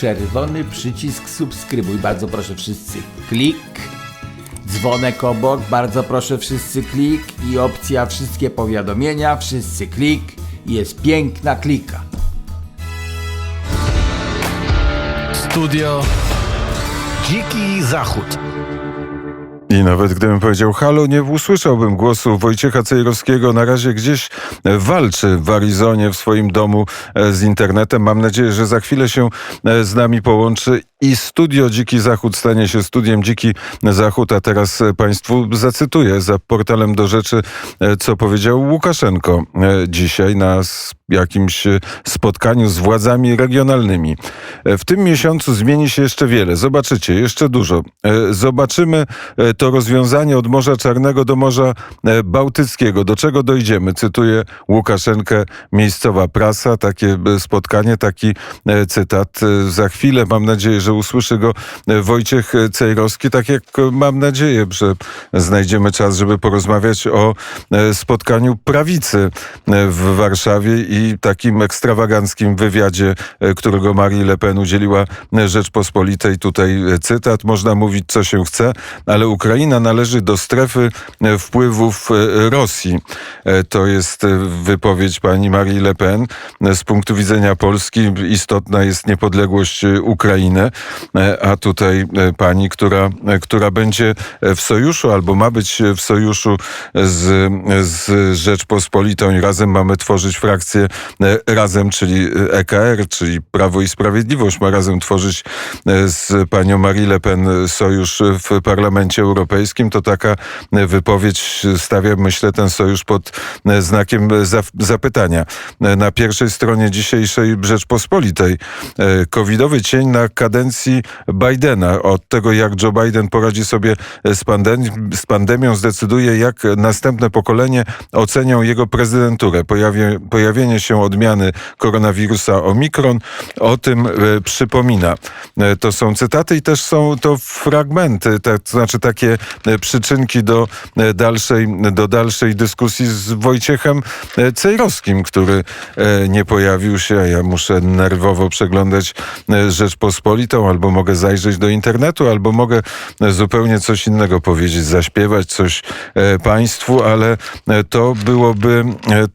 czerwony przycisk subskrybuj. Bardzo proszę wszyscy klik. Dzwonek obok, bardzo proszę wszyscy klik. I opcja wszystkie powiadomienia, wszyscy klik. Jest piękna klika. Studio Dziki Zachód. I nawet gdybym powiedział halo, nie usłyszałbym głosu Wojciecha Cejrowskiego. Na razie gdzieś e, walczy w Arizonie w swoim domu e, z internetem. Mam nadzieję, że za chwilę się e, z nami połączy i studio Dziki Zachód stanie się studiem Dziki Zachód. A teraz Państwu zacytuję za portalem do rzeczy, co powiedział Łukaszenko dzisiaj na jakimś e, spotkaniu z władzami regionalnymi. E, W tym miesiącu zmieni się jeszcze wiele. Zobaczycie, jeszcze dużo. E, Zobaczymy to rozwiązanie od Morza Czarnego do Morza Bałtyckiego. Do czego dojdziemy? Cytuję Łukaszenkę, miejscowa prasa. Takie spotkanie, taki cytat. Za chwilę mam nadzieję, że usłyszy go Wojciech Cejrowski. Tak jak mam nadzieję, że znajdziemy czas, żeby porozmawiać o spotkaniu prawicy w Warszawie i takim ekstrawaganckim wywiadzie, e, którego Marie Le Pen udzieliła e, Rzeczpospolitej. Tutaj e, cytat. Można mówić, co się chce, ale Ukraina należy do strefy wpływów Rosji. To jest wypowiedź pani Marie Le Pen. Z punktu widzenia Polski istotna jest niepodległość Ukrainy, a tutaj pani, która, która będzie w sojuszu albo ma być w sojuszu z, z Rzeczpospolitą i razem mamy tworzyć frakcję razem, czyli EKR, czyli Prawo i Sprawiedliwość ma razem tworzyć e, z panią Marie Le Pen sojusz w Parlamencie Europejskim, to taka e, wypowiedź stawia, myślę, ten sojusz pod e, znakiem zap- zapytania. E, Na pierwszej stronie dzisiejszej Rzeczpospolitej e, covidowy cień na kadencji Bidena. Od tego, jak Joe Biden poradzi sobie z, z pandemią, zdecyduje, jak następne pokolenie ocenią jego prezydenturę. Pojawie, pojawienie się odmiany koronawirusa Omikron o tym e, przypomina. E, To są cytaty i też są to fragmenty, to znaczy takie e, przyczynki do dalszej, do dalszej dyskusji z Wojciechem Cejrowskim, który nie pojawił się, a ja muszę nerwowo przeglądać Rzeczpospolitą, albo mogę zajrzeć do internetu, albo mogę zupełnie coś innego powiedzieć, zaśpiewać coś państwu, ale to byłoby,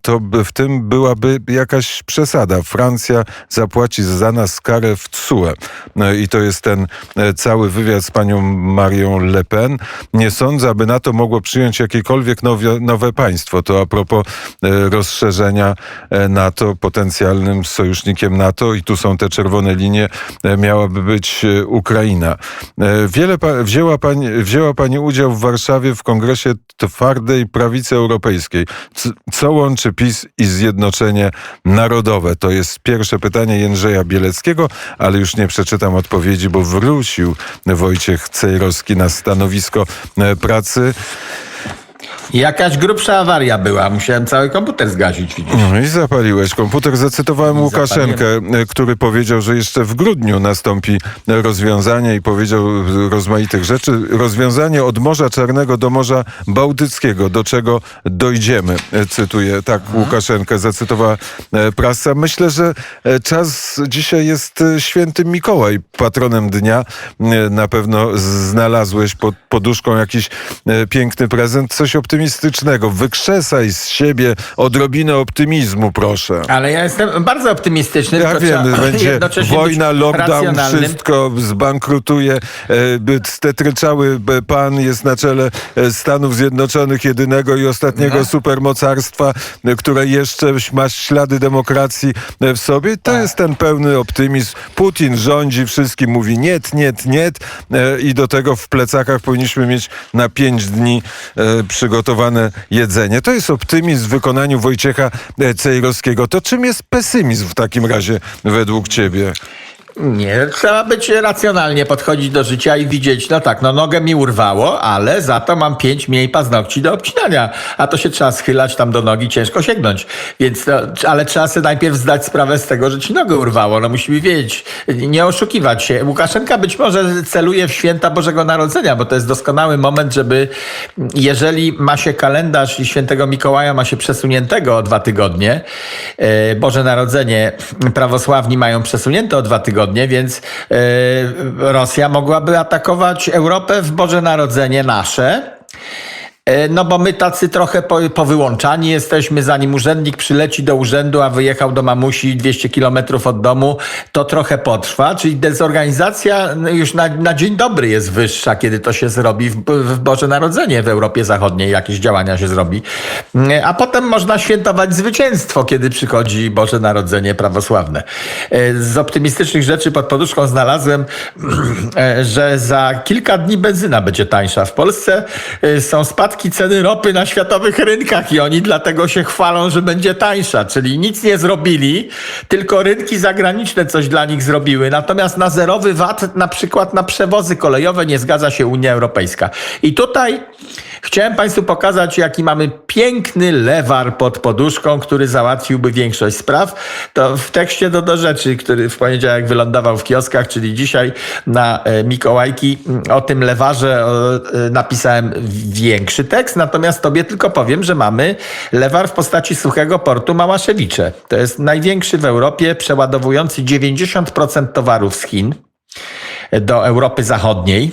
to w tym byłaby jakaś przesada. Francja zapłaci za nas karę w TSUE. No I to jest ten e, cały wywiad z panią Marią Le Pen. Nie sądzę, aby NATO mogło przyjąć jakiekolwiek nowe, nowe państwo. To a propos e, rozszerzenia e, NATO, potencjalnym sojusznikiem NATO i tu są te czerwone linie, miałaby być Ukraina. Wiele pa, wzięła, pani, wzięła pani udział w Warszawie w Kongresie Twardej Prawicy Europejskiej. Co łączy PiS i Zjednoczenie Narodowe? To jest pierwsze pytanie Jędrzeja Bieleckiego, ale już nie przeczytam odpowiedzi, bo wrócił Wojciech Cejrowski na stanowisko e, pracy. Jakaś grubsza awaria była. Musiałem cały komputer zgasić, widzisz. No i zapaliłeś komputer. Zacytowałem Łukaszenkę, e, który powiedział, że jeszcze w grudniu nastąpi rozwiązanie i powiedział rozmaitych rzeczy. Rozwiązanie od Morza Czarnego do Morza Bałtyckiego, do czego dojdziemy. E, Cytuję, tak Łukaszenkę zacytowała e, prasa. Myślę, że czas dzisiaj jest e, święty Mikołaj, patronem dnia. Na pewno znalazłeś pod poduszką jakiś piękny prezent, coś optymistycznego. Wykrzesaj z siebie odrobinę optymizmu, proszę. Ale ja jestem bardzo optymistyczny. Ja wiem, będzie wojna, lockdown, racjonalnym. wszystko zbankrutuje. E, Stetryczały b- pan jest na czele e, Stanów Zjednoczonych, jedynego i ostatniego No. supermocarstwa, e, które jeszcze ma ślady demokracji e, w sobie. To Tak. jest ten pełny optymizm. Putin rządzi, wszystkim mówi niet, niet, niet e, i do tego w plecakach powinniśmy mieć na pięć dni e, przygotowane jedzenie. To jest optymizm w wykonaniu Wojciecha e, Cejrowskiego. To czym jest pesymizm w takim razie według ciebie? Nie, trzeba być racjonalnie podchodzić do życia i widzieć, no tak, no nogę mi urwało, ale za to mam pięć mniej paznokci do obcinania, a to się trzeba schylać tam do nogi, ciężko sięgnąć. Więc, no, ale trzeba sobie najpierw zdać sprawę z tego, że ci nogę urwało, no musimy wiedzieć, nie oszukiwać się. Łukaszenka być może celuje w święta Bożego Narodzenia, bo to jest doskonały moment, żeby jeżeli ma się kalendarz i świętego Mikołaja ma się przesuniętego o dwa tygodnie, e, Boże Narodzenie prawosławni mają przesunięte o dwa tygodnie, tygodnie, więc e, Rosja mogłaby atakować Europę w Boże Narodzenie nasze. E, No bo my tacy trochę po, powyłączani jesteśmy, zanim urzędnik przyleci do urzędu, a wyjechał do mamusi 200 kilometrów od domu, to trochę potrwa, czyli dezorganizacja no, już na, na dzień dobry jest wyższa, kiedy to się zrobi w, w Boże Narodzenie w Europie Zachodniej, jakieś działania się zrobi. E, A potem można świętować zwycięstwo, kiedy przychodzi Boże Narodzenie prawosławne. E, Z optymistycznych rzeczy pod poduszką znalazłem, że za kilka dni benzyna będzie tańsza. W Polsce są spadki ceny ropy na światowych rynkach i oni dlatego się chwalą, że będzie tańsza. Czyli nic nie zrobili, tylko rynki zagraniczne coś dla nich zrobiły. Natomiast na zerowy VAT na przykład na przewozy kolejowe nie zgadza się Unia Europejska. I tutaj chciałem Państwu pokazać, jaki mamy piękny lewar pod poduszką, który załatwiłby większość spraw. To w tekście do, do rzeczy, który w poniedziałek wylądował w kioskach, czyli dzisiaj na e, Mikołajki, m, o tym lewarze e, napisałem większy tekst, natomiast tobie tylko powiem, że mamy lewar w postaci suchego portu Małaszewicze. To jest największy w Europie, przeładowujący 90% towarów z Chin do Europy Zachodniej.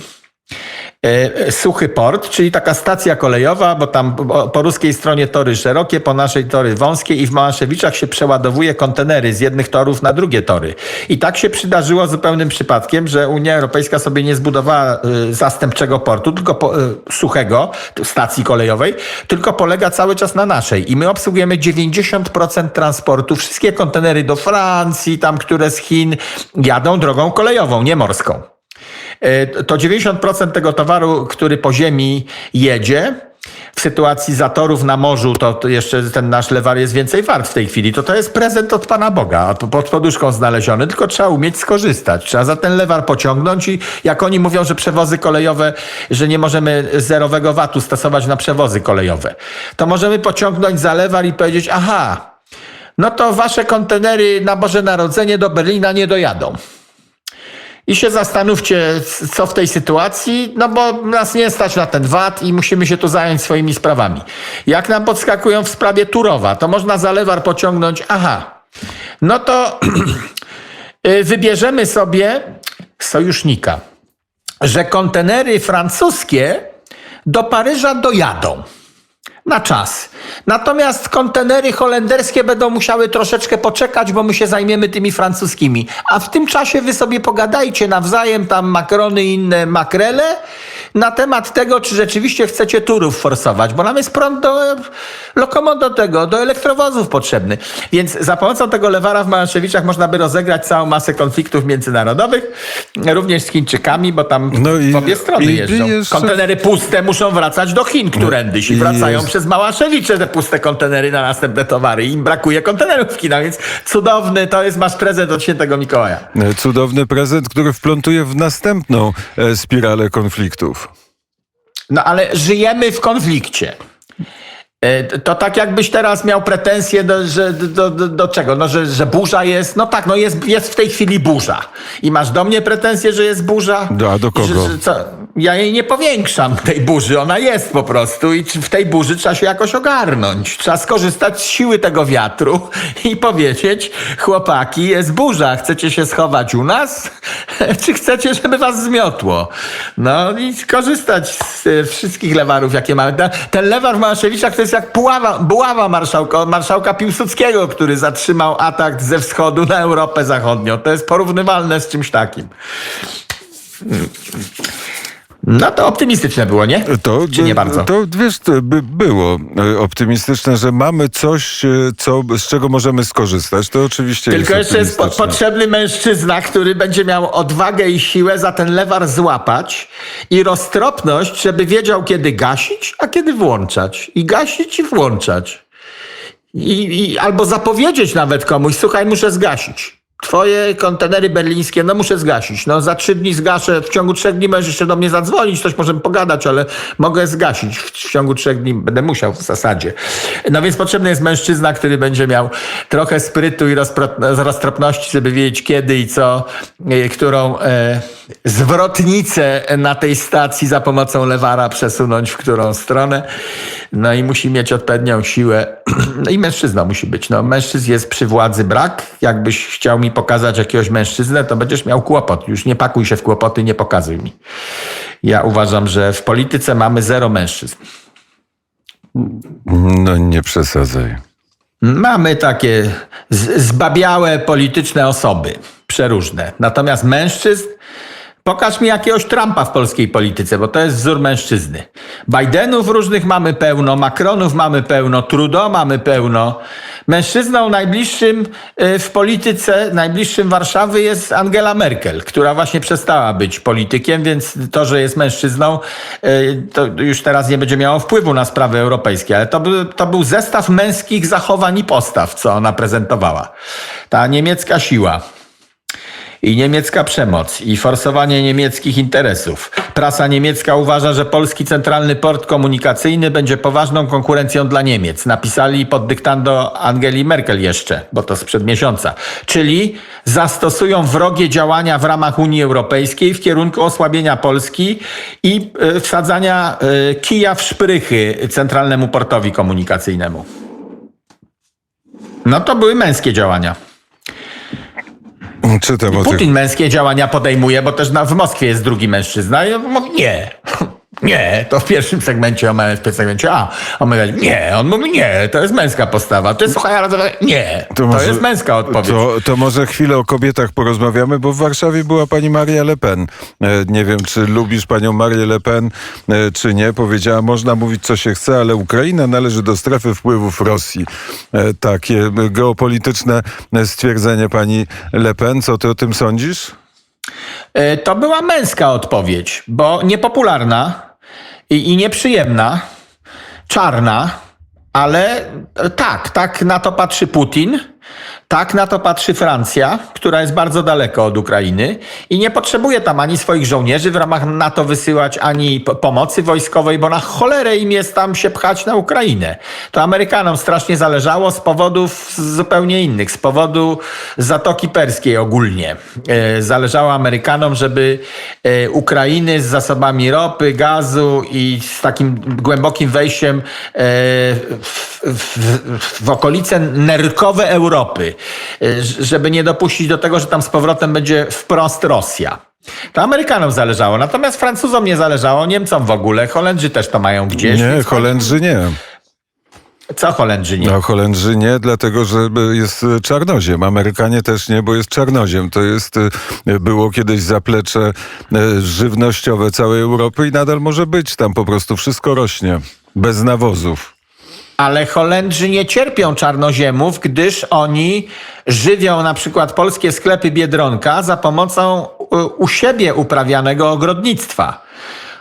E, Suchy port, czyli taka stacja kolejowa, bo tam po- ruskiej stronie tory szerokie, po naszej tory wąskie i w Małaszewiczach się przeładowuje kontenery z jednych torów na drugie tory. I tak się przydarzyło zupełnym przypadkiem, że Unia Europejska sobie nie zbudowała y, zastępczego portu, tylko po, suchego, stacji kolejowej, tylko polega cały czas na naszej. I my obsługujemy 90% transportu. Wszystkie kontenery do Francji, tam, które z Chin jadą drogą kolejową, nie morską. E, to 90% tego towaru, który po ziemi jedzie, w sytuacji zatorów na morzu, to, jeszcze ten nasz lewar jest więcej wart w tej chwili. To to jest prezent od Pana Boga, pod poduszką znaleziony, tylko trzeba umieć skorzystać. Trzeba za ten lewar pociągnąć i jak oni mówią, że przewozy kolejowe, że nie możemy zerowego VAT-u stosować na przewozy kolejowe, to możemy pociągnąć za lewar i powiedzieć, aha, no to wasze kontenery na Boże Narodzenie do Berlina nie dojadą. I się zastanówcie, co w tej sytuacji, no bo nas nie stać na ten VAT i musimy się tu zająć swoimi sprawami. Jak nam podskakują w sprawie Turowa, to można za lewar pociągnąć, aha, no to y, wybierzemy sobie sojusznika, że kontenery francuskie do Paryża dojadą na czas. Natomiast kontenery holenderskie będą musiały troszeczkę poczekać, bo my się zajmiemy tymi francuskimi. A w tym czasie wy sobie pogadajcie nawzajem tam makrony i inne makrele na temat tego, czy rzeczywiście chcecie turów forsować, bo nam jest prąd do lokomo do tego, do elektrowozów potrzebny. Więc za pomocą tego lewara w Małaszewiczach można by rozegrać całą masę konfliktów międzynarodowych, również z Chińczykami, bo tam No i- w obie strony i jeżdżą. jeszcze- Kontenery puste muszą wracać do Chin, którędyś i I wracają jest- przez Małaszewicze te puste kontenery na następne towary. I im brakuje kontenerów w Chinach, więc cudowny to jest masz prezent od świętego Mikołaja. E, Cudowny prezent, który wplątuje w następną e, spiralę konfliktów. No ale żyjemy w konflikcie. E, To tak jakbyś teraz miał pretensje do, że, do, do, do czego? No, że, że burza jest. No tak, no jest, jest w tej chwili burza. I masz do mnie pretensje, że jest burza? Do- a do kogo? Że, że, co? Ja jej nie powiększam, tej burzy. Ona jest po prostu i w tej burzy trzeba się jakoś ogarnąć. Trzeba skorzystać z siły tego wiatru i powiedzieć, chłopaki, jest burza. Chcecie się schować u nas? Czy chcecie, żeby was zmiotło? No i skorzystać z e, wszystkich lewarów, jakie mamy. Ten, lewar w Małaszewiczach to jest jak buława, buława marszałka, marszałka Piłsudskiego, który zatrzymał atak ze wschodu na Europę Zachodnią. To jest porównywalne z czymś takim. No to optymistyczne było, nie? To, Czy nie bardzo? To wiesz, to by było e, optymistyczne, że mamy coś, e, co, z czego możemy skorzystać. To oczywiście Tylko jest jeszcze jest po, potrzebny mężczyzna, który będzie miał odwagę i siłę za ten lewar złapać i roztropność, żeby wiedział, kiedy gasić, a kiedy włączać. I gasić i włączać. I, i, albo zapowiedzieć nawet komuś, słuchaj, muszę zgasić. Twoje kontenery berlińskie, no muszę zgasić. No za trzy dni zgaszę, w ciągu trzech dni możesz jeszcze do mnie zadzwonić, coś możemy pogadać, ale mogę zgasić. W, w ciągu trzech dni będę musiał w zasadzie. No więc potrzebny jest mężczyzna, który będzie miał trochę sprytu i roztropności, żeby wiedzieć kiedy i co, e, którą e, zwrotnicę na tej stacji za pomocą lewara przesunąć w którą stronę. No i musi mieć odpowiednią siłę. No i mężczyzna musi być. No, mężczyzn jest przy władzy brak. Jakbyś chciał mi pokazać jakiegoś mężczyznę, to będziesz miał kłopot. Już nie pakuj się w kłopoty, nie pokazuj mi. Ja uważam, że w polityce mamy zero mężczyzn. No nie przesadzaj. Mamy takie zbabiałe polityczne osoby, przeróżne. Natomiast mężczyzn, pokaż mi jakiegoś Trumpa w polskiej polityce, bo to jest wzór mężczyzny. Bidenów różnych mamy pełno, Macronów mamy pełno, Trudeau mamy pełno. Mężczyzną najbliższym y, w polityce, najbliższym Warszawy jest Angela Merkel, która właśnie przestała być politykiem, więc to, że jest mężczyzną, y, to już teraz nie będzie miało wpływu na sprawy europejskie, ale to to był zestaw męskich zachowań i postaw, co ona prezentowała. Ta niemiecka siła i niemiecka przemoc, i forsowanie niemieckich interesów. Prasa niemiecka uważa, że polski centralny port komunikacyjny będzie poważną konkurencją dla Niemiec. Napisali pod dyktando Angeli Merkel jeszcze, bo to sprzed miesiąca. Czyli zastosują wrogie działania w ramach Unii Europejskiej w kierunku osłabienia Polski i y, wsadzania y, kija w szprychy centralnemu portowi komunikacyjnemu. No to były męskie działania. Czytam o tych Putin męskie działania podejmuje, bo też na, w Moskwie jest drugi mężczyzna i on mówi nie. Nie, to w pierwszym segmencie omawiać, w segmencie A omawiać. Nie, on mówi nie, to jest męska postawa. To jest słuchaj, ale to- nie, to, może- jest męska odpowiedź. To, to może chwilę o kobietach porozmawiamy, bo w Warszawie była pani Maria Le Pen. E, Nie wiem, czy lubisz panią Marię Le Pen, e, czy nie. Powiedziała, można mówić co się chce, ale Ukraina należy do strefy wpływów Rosji. E, Takie geopolityczne stwierdzenie pani Le Pen. Co ty o tym sądzisz? E, To była męska odpowiedź, bo niepopularna i, i nieprzyjemna, czarna, ale tak, tak na to patrzy Putin, tak na to patrzy Francja, która jest bardzo daleko od Ukrainy i nie potrzebuje tam ani swoich żołnierzy w ramach NATO wysyłać, ani pomocy wojskowej, bo na cholerę im jest tam się pchać na Ukrainę. To Amerykanom strasznie zależało z powodów zupełnie innych, z powodu Zatoki Perskiej ogólnie. E, Zależało Amerykanom, żeby e, Ukrainy z zasobami ropy, gazu i z takim głębokim wejściem e, w, w, w okolice nerkowe Europy, e, ż- żeby nie dopuścić do tego, że tam z powrotem będzie wprost Rosja. To Amerykanom zależało, natomiast Francuzom nie zależało, Niemcom w ogóle, Holendrzy też to mają gdzieś. Nie, Holendrzy nie. Co Holendrzy nie? No, Holendrzy nie, dlatego że jest e, czarnoziem. Amerykanie też nie, bo jest czarnoziem. To jest, e, było kiedyś zaplecze e, żywnościowe całej Europy i nadal może być. Tam po prostu wszystko rośnie. Bez nawozów. Ale Holendrzy nie cierpią czarnoziemów, gdyż oni żywią na przykład polskie sklepy Biedronka za pomocą y, u siebie uprawianego ogrodnictwa.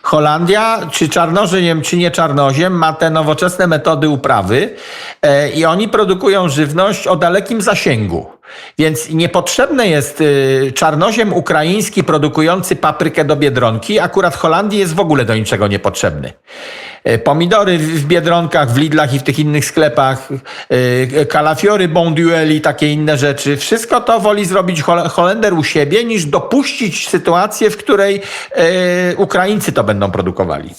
Holandia, czy czarnoziem, czy nie czarnoziem, ma te nowoczesne metody uprawy e, i oni produkują żywność o dalekim zasięgu. Więc niepotrzebny jest y, czarnoziem ukraiński produkujący paprykę do biedronki. Akurat Holandii jest w ogóle do niczego niepotrzebny. E, Pomidory w w biedronkach, w Lidlach i w tych innych sklepach, e, kalafiory, bonduelle i takie inne rzeczy. Wszystko to woli zrobić Hol- Holender u siebie, niż dopuścić sytuację, w której Ukraińcy to będą produkowali.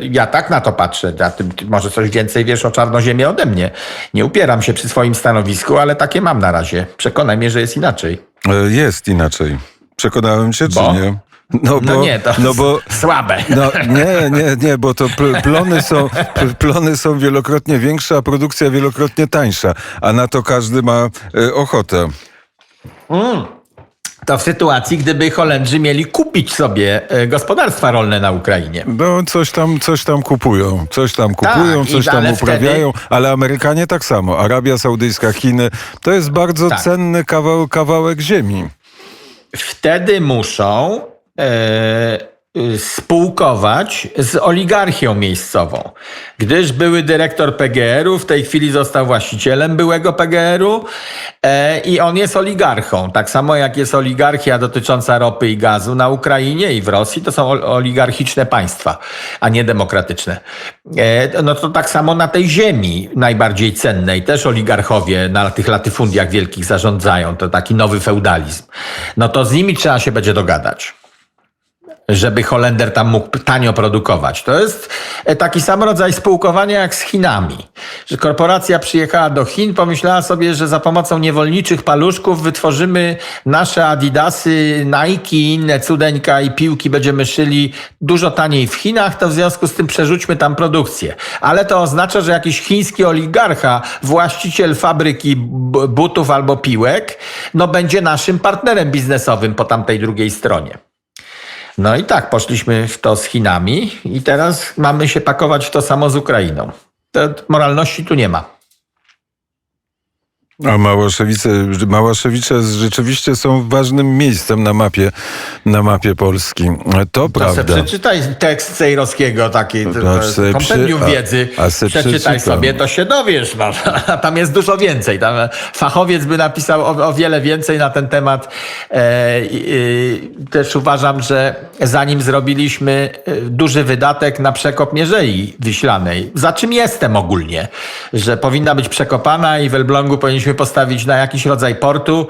Ja tak na to patrzę. A ty, ty może coś więcej wiesz o czarnoziemie ode mnie. Nie upieram się przy swoim stanowisku, ale takie mam na razie. Przekonaj mnie, że jest inaczej. E, Jest inaczej. Przekonałem czy Bo? nie? No, No nie, to no bo słabe. No nie, nie, nie, bo to pl- plony są, pl- plony są wielokrotnie większe, a produkcja wielokrotnie tańsza, a na to każdy ma e, ochotę. To w sytuacji, gdyby Holendrzy mieli kupić sobie e, gospodarstwa rolne na Ukrainie. No coś tam, coś tam kupują, coś tam kupują, Tak, coś tam ale uprawiają, ale Amerykanie tak samo. Arabia Saudyjska, Chiny, to jest bardzo Tak. cenny kawał, kawałek ziemi. Wtedy muszą e, y, spółkować z oligarchią miejscową. Gdyż były dyrektor PGR-u, w tej chwili został właścicielem byłego PGR-u e, i on jest oligarchą. Tak samo jak jest oligarchia dotycząca ropy i gazu na Ukrainie i w Rosji, to są ol- oligarchiczne państwa, a nie demokratyczne. E, no to tak samo na tej ziemi najbardziej cennej też oligarchowie na tych latyfundiach wielkich zarządzają. To taki nowy feudalizm. No to z nimi trzeba się będzie dogadać. Żeby Holender tam mógł tanio produkować. To jest e, taki sam rodzaj spółkowania jak z Chinami. Że korporacja przyjechała do Chin, pomyślała sobie, że za pomocą niewolniczych paluszków wytworzymy nasze Adidasy, Nike, inne cudeńka i piłki będziemy szyli dużo taniej w Chinach, to w związku z tym przerzućmy tam produkcję. Ale to oznacza, że jakiś chiński oligarcha, właściciel fabryki butów albo piłek, no będzie naszym partnerem biznesowym po tamtej drugiej stronie. No i tak, poszliśmy w to z Chinami i teraz mamy się pakować w to samo z Ukrainą. To moralności tu nie ma. A Małaszewice, Małaszewicze rzeczywiście są ważnym miejscem na mapie, na mapie Polski. To To se prawda. przeczytaj tekst Cejrowskiego, taki Znaczy kompendium przy- a- wiedzy. a se przeczytaj przeczytam. sobie, to się dowiesz. No. Tam jest dużo więcej. Tam fachowiec by napisał o, o wiele więcej na ten temat. E, i też uważam, że zanim zrobiliśmy e, duży wydatek na przekop Mierzei Wiślanej, za czym jestem ogólnie, że powinna być przekopana i w Elblągu powinniśmy postawić na jakiś rodzaj portu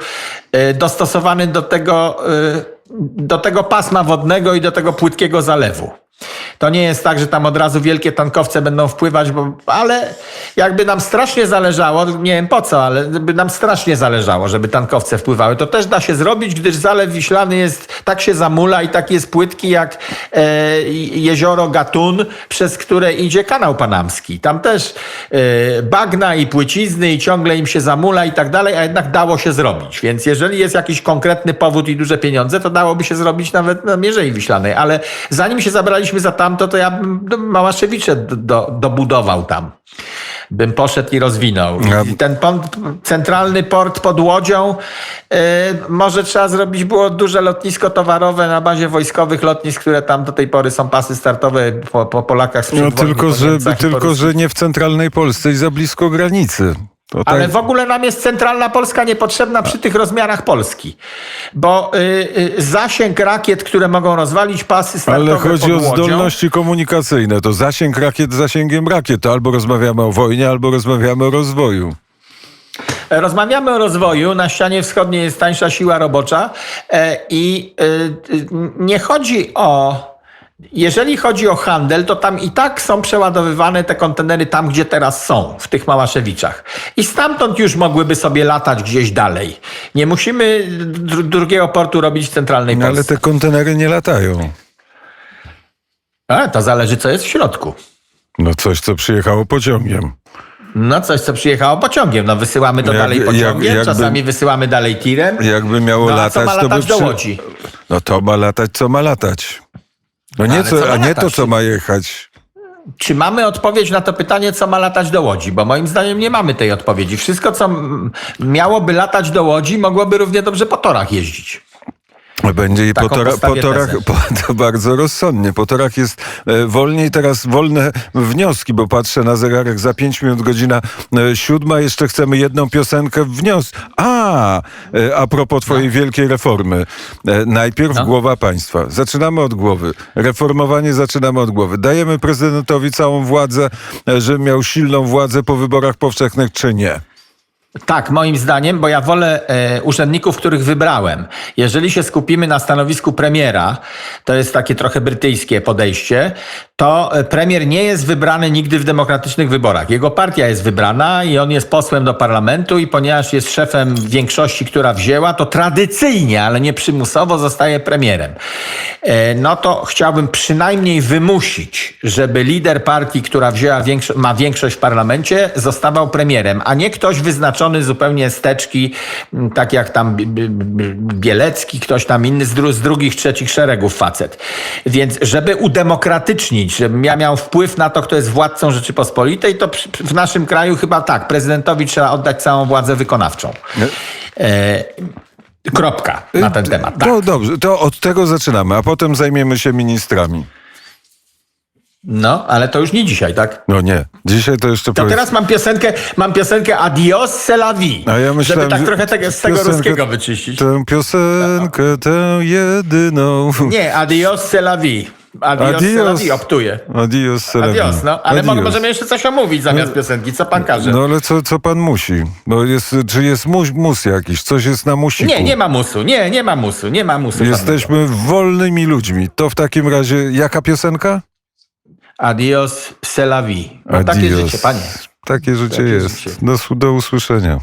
e, dostosowany do tego, e, do tego pasma wodnego i do tego płytkiego zalewu. To nie jest tak, że tam od razu wielkie tankowce będą wpływać, bo, ale jakby nam strasznie zależało, nie wiem po co, ale by nam strasznie zależało, żeby tankowce wpływały, to też da się zrobić, gdyż Zalew Wiślany jest, tak się zamula i tak jest płytki jak e, jezioro Gatun, przez które idzie kanał panamski. Tam też e, bagna i płycizny i ciągle im się zamula i tak dalej, a jednak dało się zrobić. Więc jeżeli jest jakiś konkretny powód i duże pieniądze, to dałoby się zrobić nawet na Mierzei Wiślanej. Ale zanim się zabraliśmy za tamto, to ja bym do Małaszewicze do, do, dobudował tam. Bym poszedł i rozwinął. Ja- I ten pon- centralny port pod Łodzią, e, może trzeba zrobić było duże lotnisko towarowe na bazie wojskowych lotnisk, które tam do tej pory są pasy startowe po, po Polakach No tylko, że, tylko, że nie w centralnej Polsce i za blisko granicy. To Ale tak- w ogóle nam jest centralna Polska niepotrzebna przy tych rozmiarach Polski. Bo y, y, zasięg rakiet, które mogą rozwalić pasy startowe Ale chodzi o zdolności komunikacyjne. To zasięg rakiet zasięgiem rakiet. To albo rozmawiamy o wojnie, albo rozmawiamy o rozwoju. Rozmawiamy o rozwoju. Na ścianie wschodniej jest tańsza siła robocza e, i y, y, nie chodzi o. Jeżeli chodzi o handel, to tam i tak są przeładowywane te kontenery tam, gdzie teraz są, w tych Małaszewiczach. I stamtąd już mogłyby sobie latać gdzieś dalej. Nie musimy dru- drugiego portu robić w centralnej No, Polsce. ale te kontenery nie latają. A, to zależy, co jest w środku. No coś, co przyjechało pociągiem. No coś, co przyjechało pociągiem. No wysyłamy to Jak- dalej jak- pociągiem, jakby- czasami wysyłamy dalej tirem. Jakby miało No, latać, to by przy- Łodzi? No to ma latać, co ma latać. No nie, co, a nie to, co ma jechać. Czy mamy odpowiedź na to pytanie, co ma latać do Łodzi? Bo moim zdaniem nie mamy tej odpowiedzi. Wszystko, co miałoby latać do Łodzi, mogłoby równie dobrze po torach jeździć. Będzie i po, tora, po torach, po, to bardzo rozsądnie. Po torach jest e, wolniej, teraz wolne wnioski, bo patrzę na zegarek za 5 minut, godzina e, siódma, jeszcze chcemy jedną piosenkę wnios. A, e, a propos twojej wielkiej reformy. E, najpierw No. głowa państwa. Zaczynamy od głowy. Reformowanie zaczynamy od głowy. Dajemy prezydentowi całą władzę, e, żeby miał silną władzę po wyborach powszechnych, czy nie? Tak, moim zdaniem, bo ja wolę e, urzędników, których wybrałem. Jeżeli się skupimy na stanowisku premiera, to jest takie trochę brytyjskie podejście, to e, premier nie jest wybrany nigdy w demokratycznych wyborach. Jego partia jest wybrana i on jest posłem do parlamentu i ponieważ jest szefem większości, która wzięła, to tradycyjnie, ale nie przymusowo zostaje premierem. E, no to chciałbym przynajmniej wymusić, żeby lider partii, która wzięła większo- ma większość w parlamencie, zostawał premierem, a nie ktoś wyznaczony zupełnie z teczki, m, tak jak tam Bielecki, ktoś tam inny z, dru- z drugich, trzecich szeregów facet. Więc żeby udemokratycznić, żebym ja miał wpływ na to, kto jest władcą Rzeczypospolitej, to w naszym kraju chyba tak, prezydentowi trzeba oddać całą władzę wykonawczą. E, kropka na ten temat. Tak. No dobrze, to od tego zaczynamy, a potem zajmiemy się ministrami. No, ale to już nie dzisiaj, tak? No nie, dzisiaj to jeszcze To powiedz- teraz mam piosenkę, mam piosenkę Adios, c'est la vie. A ja myślałem, żeby tak że trochę tego, z tego piosenkę- ruskiego wyczyścić. Tę piosenkę, tę jedyną. Nie, adios, c'est la vie. Adios, Adios. Adios. optuje. Adios, Selawi. Adios, no. Ale mo- Adios. możemy jeszcze coś omówić zamiast piosenki. Co pan każe? No ale co, co pan musi? Bo jest, czy jest mus, mus jakiś? Coś jest na musiku? nie, nie ma musu. Nie, nie ma musu. Nie ma musu. żadnego. Jesteśmy wolnymi ludźmi. To w takim razie jaka piosenka? Adios, vie. No, takie Adios. życie, panie. Takie życie Takie jest. życie. Do, do usłyszenia.